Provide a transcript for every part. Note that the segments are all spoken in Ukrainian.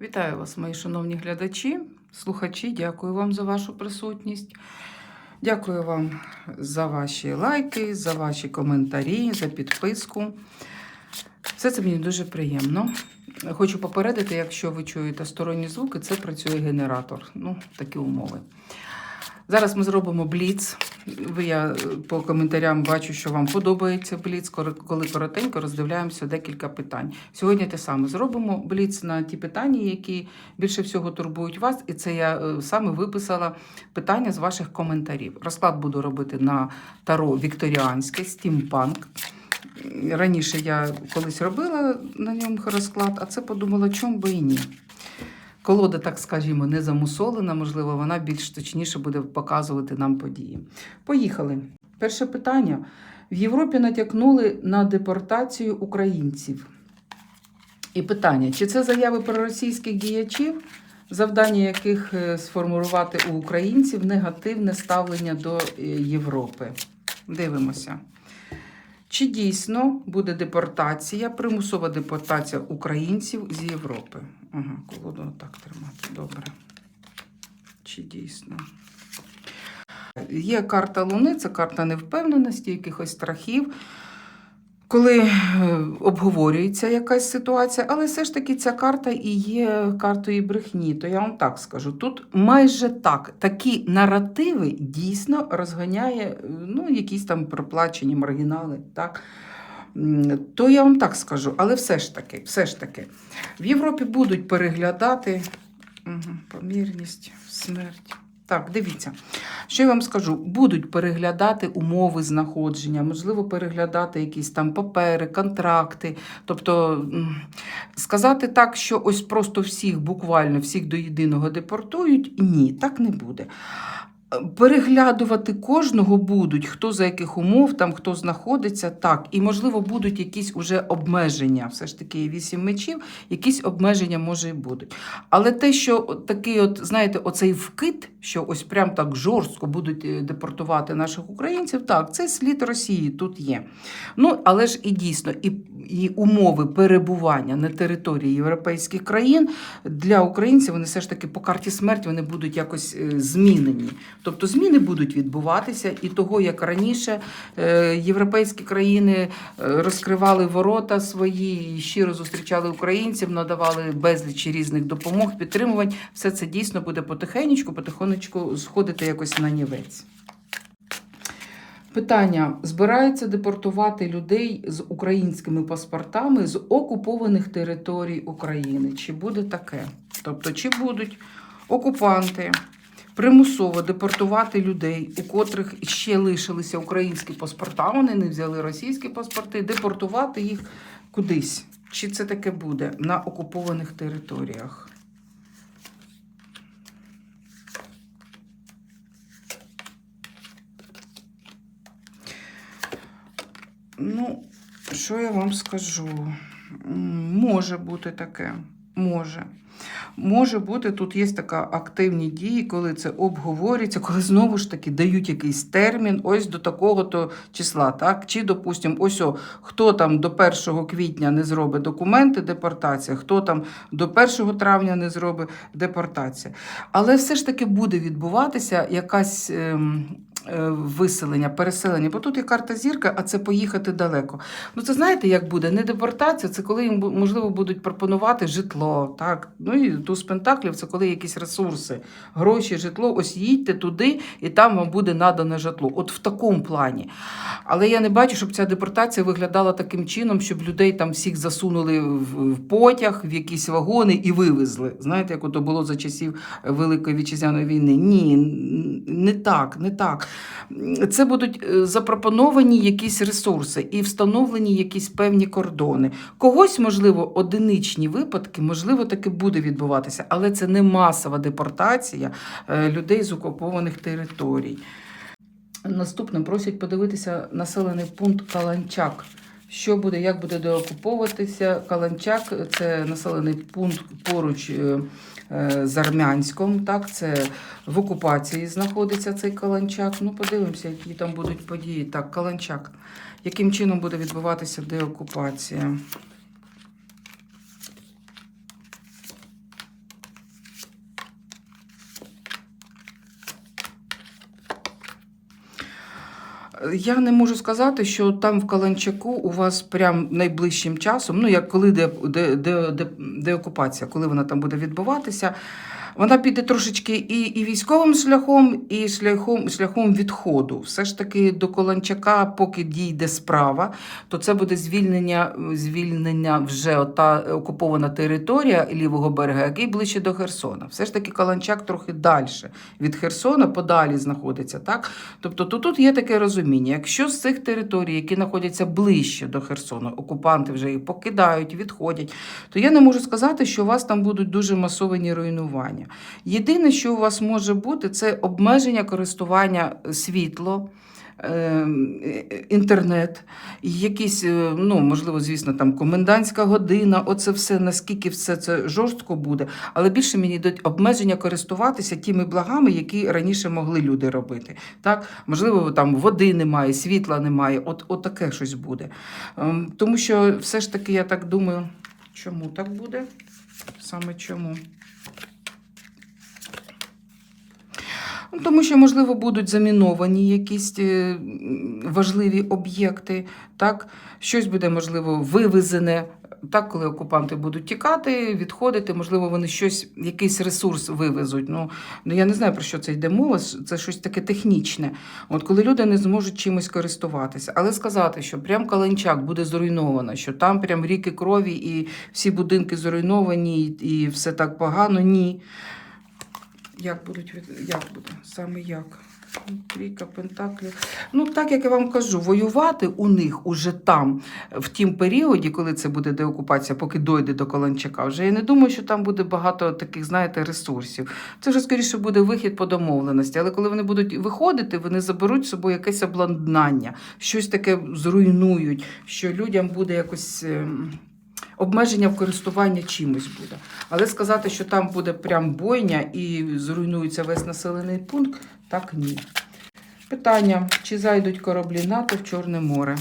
Вітаю вас, мої шановні глядачі, слухачі. Дякую вам за вашу присутність. Дякую вам за ваші лайки, за ваші коментарі, за підписку. Все це мені дуже приємно. Хочу попередити, якщо ви чуєте сторонні звуки, це працює генератор. Ну, такі умови. Зараз ми зробимо бліц. Ви я е, по коментарям бачу, що вам подобається бліц, коли коротенько роздивляємося декілька питань. Сьогодні те саме зробимо бліц на ті питання, які більше всього турбують вас, і це я е, саме виписала питання з ваших коментарів. Розклад буду робити на таро вікторіанське, стімпанк. Раніше я колись робила на ньому розклад, а це подумала, чому би і ні. Колода, так скажімо, не замусолена, можливо, вона більш точніше буде показувати нам події. Поїхали. Перше питання. В Європі натякнули на депортацію українців. І питання: чи це заяви проросійських діячів, завдання яких е, сформувати у українців негативне ставлення до е, Європи? Дивимося. Чи дійсно буде депортація, примусова депортація українців з Європи? Ага, колоду так тримати. Добре. Чи дійсно? Є карта Луни, це карта невпевненості, якихось страхів. Коли е, обговорюється якась ситуація, але все ж таки ця карта і є картою брехні, то я вам так скажу. Тут майже так, такі наративи дійсно розганяє е, ну, якісь там проплачені маргінали. так. То я вам так скажу, але все ж таки, все ж таки, в Європі будуть переглядати угу, помірність, смерть. Так, дивіться, що я вам скажу: будуть переглядати умови знаходження, можливо, переглядати якісь там папери, контракти. Тобто сказати так, що ось просто всіх, буквально всіх до єдиного депортують, ні, так не буде. Переглядувати кожного будуть, хто за яких умов, там хто знаходиться, так. І, можливо, будуть якісь уже обмеження. Все ж таки, вісім мечів, якісь обмеження може і будуть. Але те, що такий, от, знаєте, оцей вкид, що ось прям так жорстко будуть е, депортувати наших українців, так, це слід Росії тут є. Ну, але ж і дійсно, і, і умови перебування на території європейських країн для українців вони все ж таки по карті смерті вони будуть якось е, змінені. Тобто зміни будуть відбуватися, і того, як раніше е, європейські країни е, розкривали ворота свої щиро зустрічали українців, надавали безліч різних допомог, підтримувань, все це дійсно буде потихенечку, потихонечку сходити якось на нівець. Питання: збираються депортувати людей з українськими паспортами з окупованих територій України. Чи буде таке? Тобто, чи будуть окупанти примусово депортувати людей, у котрих ще лишилися українські паспорта, вони не взяли російські паспорти, депортувати їх кудись? Чи це таке буде на окупованих територіях? Ну, що я вам скажу? Може бути таке. Може. Може бути, тут є така активні дії, коли це обговорюється, коли знову ж таки дають якийсь термін, ось до такого-то числа. так? Чи, допустимо, ось о, хто там до 1 квітня не зробить документи, депортація, хто там до 1 травня не зробить депортація. Але все ж таки буде відбуватися якась. ем, Виселення, переселення, бо тут є карта зірка, а це поїхати далеко. Ну, це знаєте, як буде? Не депортація, це коли їм можливо будуть пропонувати житло. Так? Ну і туз пентаклів це коли якісь ресурси, гроші, житло. Ось їдьте туди, і там вам буде надане житло. От в такому плані. Але я не бачу, щоб ця депортація виглядала таким чином, щоб людей там всіх засунули в, потяг, в якісь вагони і вивезли. Знаєте, як ото було за часів Великої вітчизняної війни? Ні, не так, не так. Це будуть е, запропоновані якісь ресурси і встановлені якісь певні кордони. Когось, можливо, одиничні випадки, можливо, таки буде відбуватися, але це не масова депортація е, людей з окупованих територій. Наступним просять подивитися населений пункт Каланчак. Що буде, як буде деокуповуватися? Каланчак це населений пункт поруч е, з Армянськом. Так, це в окупації знаходиться цей Каланчак. Ну, подивимося, які там будуть події. Так, Каланчак. Яким чином буде відбуватися деокупація? Я не можу сказати, що там в Каланчаку у вас прям найближчим часом, ну як коли де, де, де, де, окупація, коли вона там буде відбуватися, вона піде трошечки і, і військовим шляхом, і шляхом, шляхом відходу. Все ж таки до Коланчака, поки дійде справа, то це буде звільнення, звільнення вже та окупована територія лівого берега, який ближче до Херсона. Все ж таки Каланчак трохи далі від Херсона, подалі знаходиться. Так? Тобто то тут є таке розуміння. Якщо з цих територій, які знаходяться ближче до Херсона, окупанти вже їх покидають, відходять, то я не можу сказати, що у вас там будуть дуже масовані руйнування. Єдине, що у вас може бути, це обмеження користування світло. е, Інтернет, якісь, е, ну можливо, звісно, там комендантська година, оце все, наскільки все це жорстко буде. Але більше мені йдуть обмеження користуватися тими благами, які раніше могли люди робити. Так, можливо, там води немає, світла немає, от, от таке щось буде. Ем, Тому що все ж таки, я так думаю, чому так буде? Саме чому? Тому що, можливо, будуть заміновані якісь е, важливі об'єкти, так? щось буде, можливо, вивезене. Так, коли окупанти будуть тікати, відходити, можливо, вони щось, якийсь ресурс вивезуть. Ну, ну я не знаю, про що це йде мова, це щось таке технічне. От коли люди не зможуть чимось користуватися. Але сказати, що прям Каланчак буде зруйновано, що там прям ріки крові і всі будинки зруйновані, і все так погано, ні. Як будуть як буде? Саме як? Трійка пентаклів. Ну, так як я вам кажу, воювати у них уже там, в тім періоді, коли це буде деокупація, поки дойде до Каланчака, вже я не думаю, що там буде багато таких, знаєте, ресурсів. Це вже скоріше буде вихід по домовленості. Але коли вони будуть виходити, вони заберуть з собою якесь обладнання, щось таке зруйнують, що людям буде якось. Обмеження в користуванні чимось буде. Але сказати, що там буде прям бойня і зруйнується весь населений пункт, так ні. Питання: чи зайдуть кораблі НАТО в Чорне море?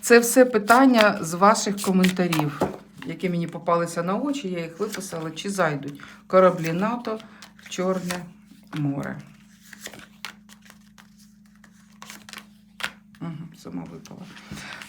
Це все питання з ваших коментарів, які мені попалися на очі, я їх виписала. Чи зайдуть кораблі НАТО в Чорне море? Угу, сама випала.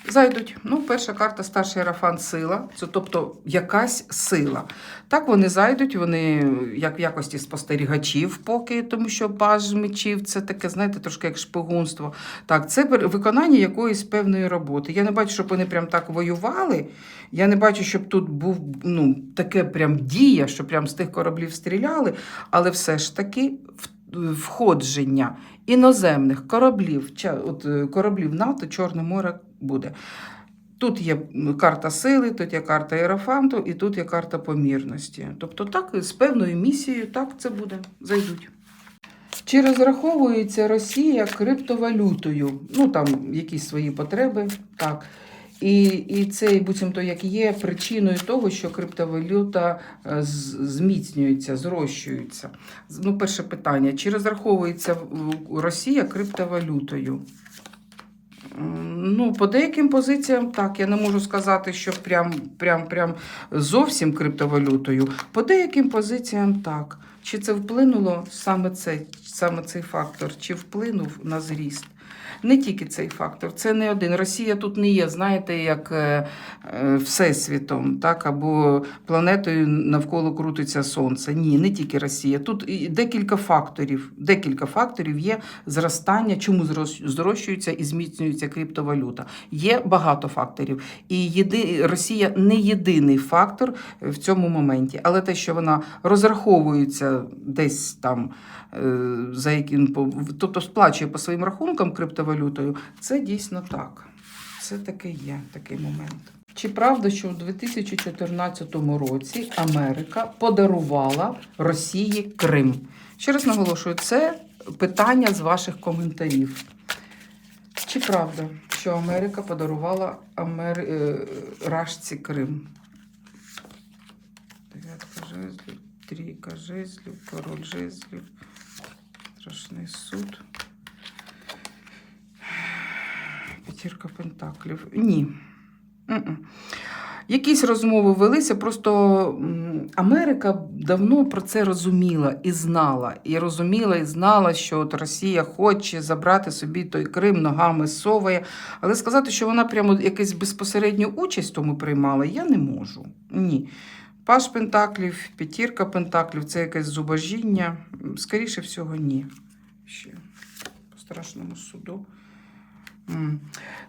Зайдуть. Ну, перша карта старший ерафан сила, це тобто якась сила. Так вони зайдуть, вони як в якості спостерігачів, поки, тому що паж мечів це таке, знаєте, трошки як шпигунство. Так, це виконання якоїсь певної роботи. Я не бачу, щоб вони прям так воювали. Я не бачу, щоб тут був ну, таке прям дія, що прям з тих кораблів стріляли, але все ж таки в- входження іноземних кораблів, от, е, кораблів НАТО, Чорне море буде. Тут є карта сили, тут є карта Єрофанту і тут є карта помірності. Тобто, так, з певною місією, так це буде, зайдуть. Чи розраховується Росія криптовалютою? Ну, там якісь свої потреби, так. І, і це, буцімто, як є причиною того, що криптовалюта е, зміцнюється, зрощується. Ну, перше питання: чи розраховується Росія криптовалютою? Ну, по деяким позиціям так. Я не можу сказати, що прям, прям, прям зовсім криптовалютою. По деяким позиціям так. Чи це вплинуло саме цей, саме цей фактор, чи вплинув на зріст? Не тільки цей фактор, це не один. Росія тут не є, знаєте, як е, е, всесвітом, так, або планетою навколо крутиться сонце. Ні, не тільки Росія. Тут декілька факторів. Декілька факторів є зростання, чому зрощується і зміцнюється криптовалюта. Є багато факторів. І єди... Росія не єдиний фактор в цьому моменті. Але те, що вона розраховується десь там, е, за яким, тобто сплачує по своїм рахункам криптовалютою, це дійсно так. Це таке є, такий момент. Чи правда, що у 2014 році Америка подарувала Росії Крим? Ще раз наголошую, це питання з ваших коментарів. Чи правда, що Америка подарувала Амер... е, Рашці Крим? Дев'ятка жезлів, трійка жезлів, король жезлів, страшний суд. П'ятірка пентаклів. Ні. Якісь розмови велися, просто Америка давно про це розуміла і знала. І розуміла і знала, що от Росія хоче забрати собі той Крим ногами соває. Але сказати, що вона прямо якусь безпосередню участь в тому приймала, я не можу. Ні. Паш Пентаклів, п'ятірка Пентаклів це якесь зубожіння. Скоріше всього, ні. Ще по страшному суду.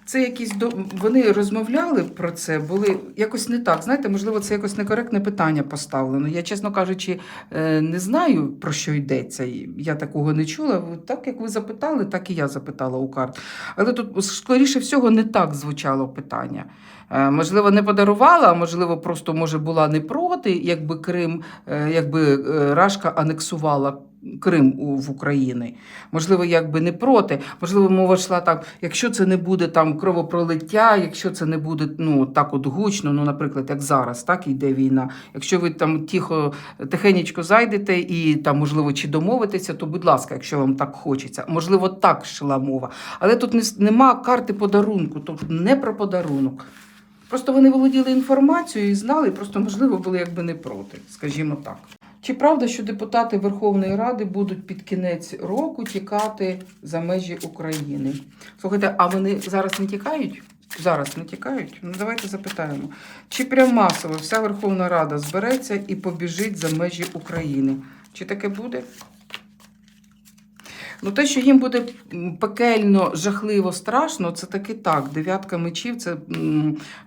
Це якісь до... вони розмовляли про це, були якось не так. Знаєте, можливо, це якось некоректне питання поставлено. Я, чесно кажучи, е, не знаю, про що йдеться. Я такого не чула. Так як ви запитали, так і я запитала у карт. Але тут, скоріше всього, не так звучало питання. Е, Можливо, не подарувала, а можливо, просто може була не проти, якби Крим, е, якби Рашка анексувала Крим у- в Україні. Можливо, якби не проти. Можливо, мова йшла так, якщо це не буде там кровопролиття, якщо це не буде ну так от гучно, ну, наприклад, як зараз, так йде війна. Якщо ви там тихо, тихенечко зайдете і там, можливо, чи домовитеся, то будь ласка, якщо вам так хочеться. Можливо, так йшла мова. Але тут не, нема карти подарунку, тобто не про подарунок. Просто вони володіли інформацією і знали, і просто, можливо, були якби не проти, скажімо так. Чи правда, що депутати Верховної Ради будуть під кінець року тікати за межі України? Слухайте, а вони зараз не тікають? Зараз не тікають? Ну давайте запитаємо. Чи прям масово вся Верховна Рада збереться і побіжить за межі України? Чи таке буде? Ну, те, що їм буде пекельно, жахливо, страшно, це таки так. Дев'ятка мечів це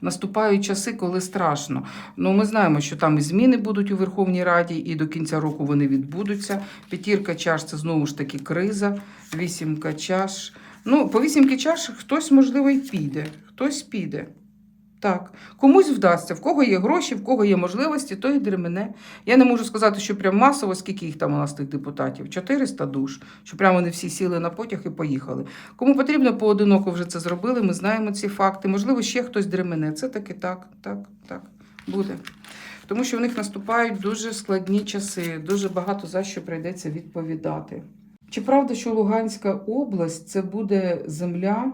наступають часи, коли страшно. Ну, ми знаємо, що там і зміни будуть у Верховній Раді, і до кінця року вони відбудуться. П'ятірка чаш це знову ж таки криза, вісімка чаш. Ну, по вісімки чаш хтось, можливо, і піде. Хтось піде. Так, комусь вдасться, в кого є гроші, в кого є можливості, то і дремене. Я не можу сказати, що прям масово, скільки їх там у нас тих депутатів? 400 душ, що прямо вони всі сіли на потяг і поїхали. Кому потрібно, поодиноко вже це зробили. Ми знаємо ці факти. Можливо, ще хтось дремене. Це таки так, так, так буде. Тому що в них наступають дуже складні часи, дуже багато за що прийдеться відповідати. Чи правда, що Луганська область це буде земля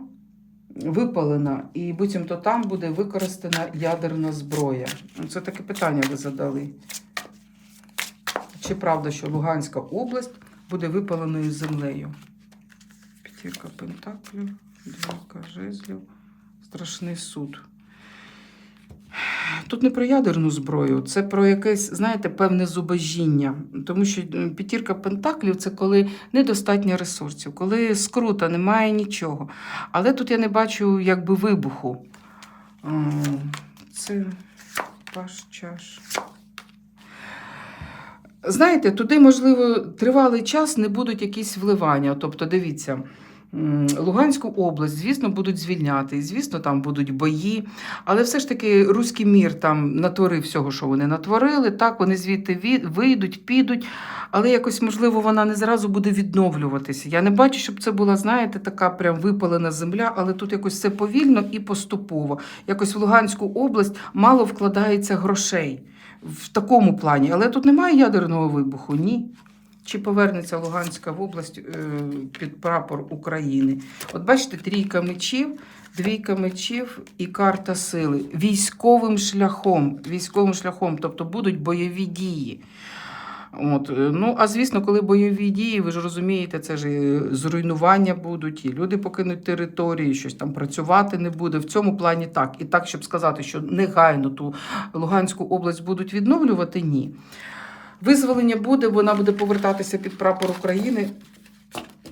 випалена, і буцімто там буде використана ядерна зброя? Це таке питання ви задали. Чи правда, що Луганська область буде випаленою землею? П'ятірка пентаклів, двійка жезлів, страшний суд. Тут не про ядерну зброю, це про якесь, знаєте, певне зубожіння. Тому що п'ятірка пентаклів це коли недостатньо ресурсів, коли скрута, немає нічого. Але тут я не бачу якби вибуху. Це паш чаш. Знаєте, туди, можливо, тривалий час не будуть якісь вливання. Тобто, дивіться, Луганську область, звісно, будуть звільняти, звісно, там будуть бої. Але все ж таки руський мір там натворив всього, що вони натворили. Так, вони звідти вийдуть, підуть, але якось, можливо, вона не зразу буде відновлюватися. Я не бачу, щоб це була, знаєте, така прям випалена земля, але тут якось все повільно і поступово. Якось в Луганську область мало вкладається грошей в такому плані. Але тут немає ядерного вибуху, ні. Чи повернеться Луганська область е, під прапор України? От бачите, трійка мечів, двійка мечів і карта сили. Військовим шляхом. Військовим шляхом, тобто будуть бойові дії. От, е, ну, а звісно, коли бойові дії, ви ж розумієте, це ж і зруйнування будуть, і люди покинуть території, щось там працювати не буде. В цьому плані так. І так, щоб сказати, що негайно ту Луганську область будуть відновлювати, ні. Визволення буде, вона буде повертатися під прапор України,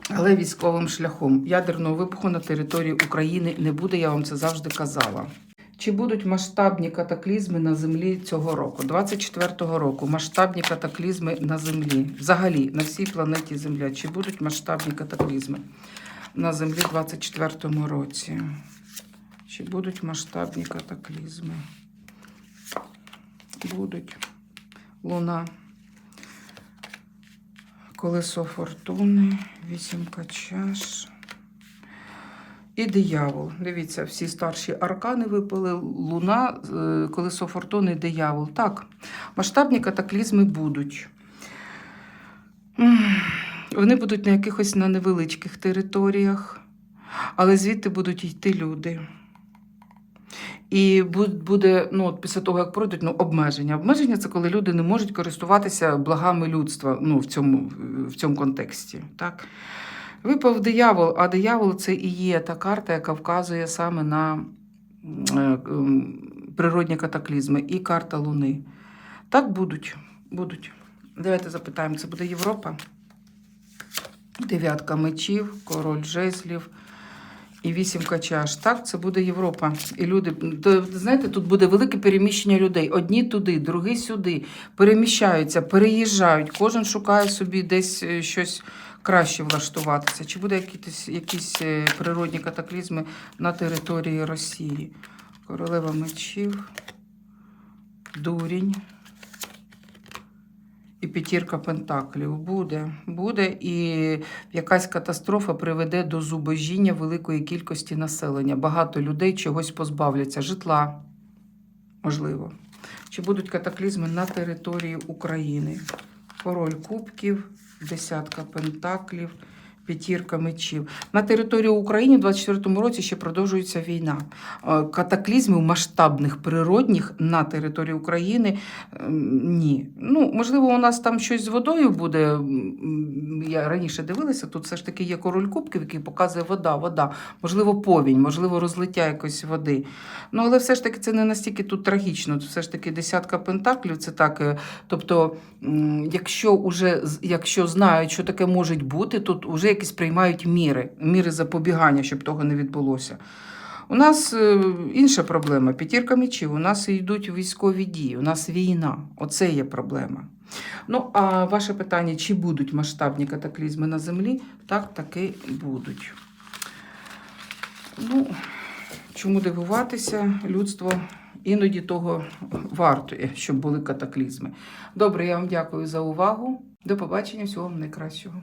але військовим шляхом. Ядерного вибуху на території України не буде, я вам це завжди казала. Чи будуть масштабні катаклізми на землі цього року? 24-го року масштабні катаклізми на землі. Взагалі, на всій планеті Земля. Чи будуть масштабні катаклізми на землі в 24-му році? Чи будуть масштабні катаклізми? Будуть. Луна. Колесо фортуни, вісімка чаш. І диявол. Дивіться, всі старші аркани випали. Луна, е, колесо фортуни, диявол. Так, масштабні катаклізми будуть. Вони будуть на якихось на невеличких територіях, але звідти будуть йти люди. І буде, ну, от після того, як пройдуть, ну, обмеження. Обмеження це коли люди не можуть користуватися благами людства ну, в, цьому, в цьому контексті. Так? Випав диявол, а диявол це і є та карта, яка вказує саме на е, природні катаклізми, і карта Луни. Так будуть. будуть. Давайте запитаємо, це буде Європа? Дев'ятка мечів, король жезлів і вісімка чаш. Так, це буде Європа. І люди, то, знаєте, тут буде велике переміщення людей. Одні туди, другі сюди. Переміщаються, переїжджають. Кожен шукає собі десь е, щось краще влаштуватися. Чи буде якісь, якісь е, природні катаклізми на території Росії? Королева мечів, дурінь. І п'ятірка пентаклів буде, буде, і якась катастрофа приведе до зубожіння великої кількості населення. Багато людей чогось позбавляться, житла, можливо. Чи будуть катаклізми на території України? Король кубків, десятка пентаклів, п'ятірка мечів. На території України в 24-му році ще продовжується війна. Е, Катаклізмів масштабних природних на території України ем, ні. Ну, можливо, у нас там щось з водою буде. Я раніше дивилася, тут все ж таки є король кубків, який показує вода, вода. Можливо, повінь, можливо, розлиття якоїсь води. Ну, але все ж таки це не настільки тут трагічно. Все ж таки десятка пентаклів це так. е, Тобто, якщо уже якщо знають, що таке може бути, тут вже якісь приймають міри, міри запобігання, щоб того не відбулося. У нас е, інша проблема. П'ятірка мечів. У нас йдуть військові дії, у нас війна. Оце є проблема. Ну, а ваше питання, чи будуть масштабні катаклізми на землі? Так, таки будуть. Ну, чому дивуватися? Людство іноді того вартує, щоб були катаклізми. Добре, я вам дякую за увагу. До побачення, всього вам найкращого.